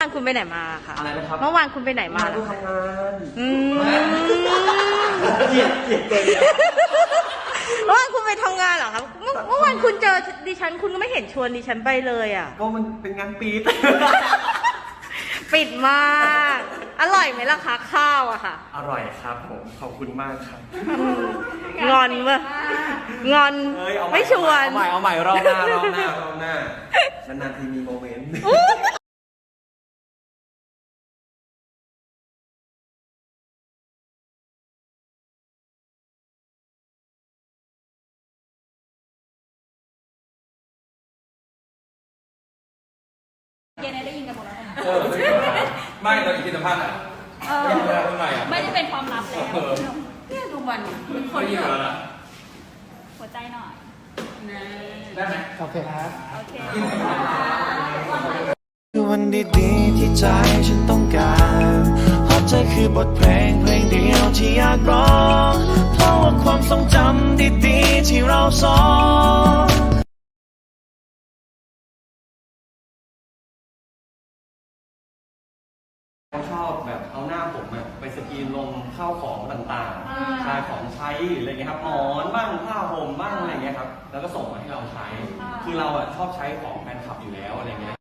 วานคุณไปไหนมาคะอะไรนะครับ เมื่อวานคุณไปไหนมามาดูทำงานอืมเจียดเจียดเลยเนี่ยเมื่อวานคุณไปทำงานเหรอครับเมื่อเมื่อวานคุณเจอดิฉันคุณก็ไม่เห็นชวนดิฉันไปเลยอะ ก็มันเป็นงานปีดปิดมาก อร่อยไหมล่ะคะข้าวอะค่ะอร่อยครับผมขอบคุณมากครับ อืมงอนเว้ยงอนเอ้ยเอาใหไม่ชวนเอาใหม่เอาใหม่รอบหน้ารอบหน้ารอบหน้านานๆทีมีโมเมนต์ เย็นได้ยินกันหมดแล้วเออไม่ตอนอีกทีสัมภาษณ์อะเออไม่ยินแล้วทำไมอะไม่ได้เป็นความลับแล้วเออเนี่ยดูมันเป็นคนไม่ยินแล้วนะหัวใจหน่อยได้ไหมโอเควันดีๆที่ใจฉันต้องการหัวใจคือบทเพลงเพลงเดียวที่อยากร้อง เพราะว่าความทรงจำดีๆที่เราสอง เขาชอบแบบเอาหน้าผมอะไปสกรีนลงข้าวของต่างๆใช้ของใช้อะไรเงี้ยครับหมอนบ้างผ้าห่มบ้างอะไรเงี้ยครับ แล้วก็ส่งมาให้เราใช้ คือเราอะชอบใช้ของแฟนคลับอยู่แล้วอะไรเงี้ย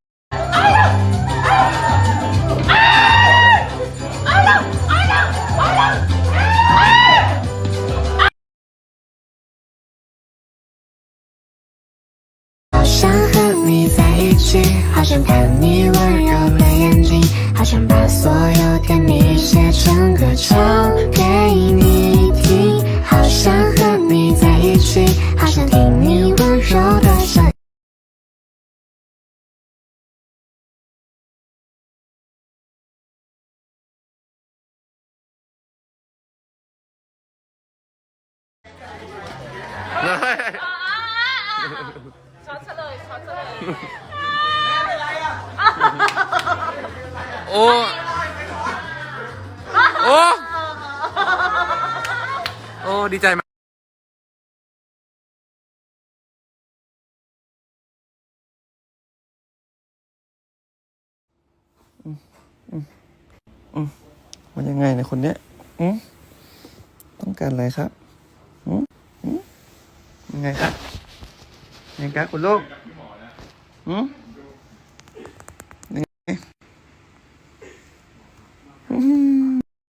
好想和你在一起，好想看你温柔的眼睛，好 柔想把所有甜蜜写成歌，唱给你听。好想和你在一起，好想听你温柔的声。啊哈！啊啊啊！炒菜了，炒菜了！啊哈哈！ โอ้ โอ้ โอ้ดีใจมากมันยังไงเนยคนเนี้ยอืมต้องการอะไรครับอืมอืมยังไงครับยังไงครับคุณลูกอืม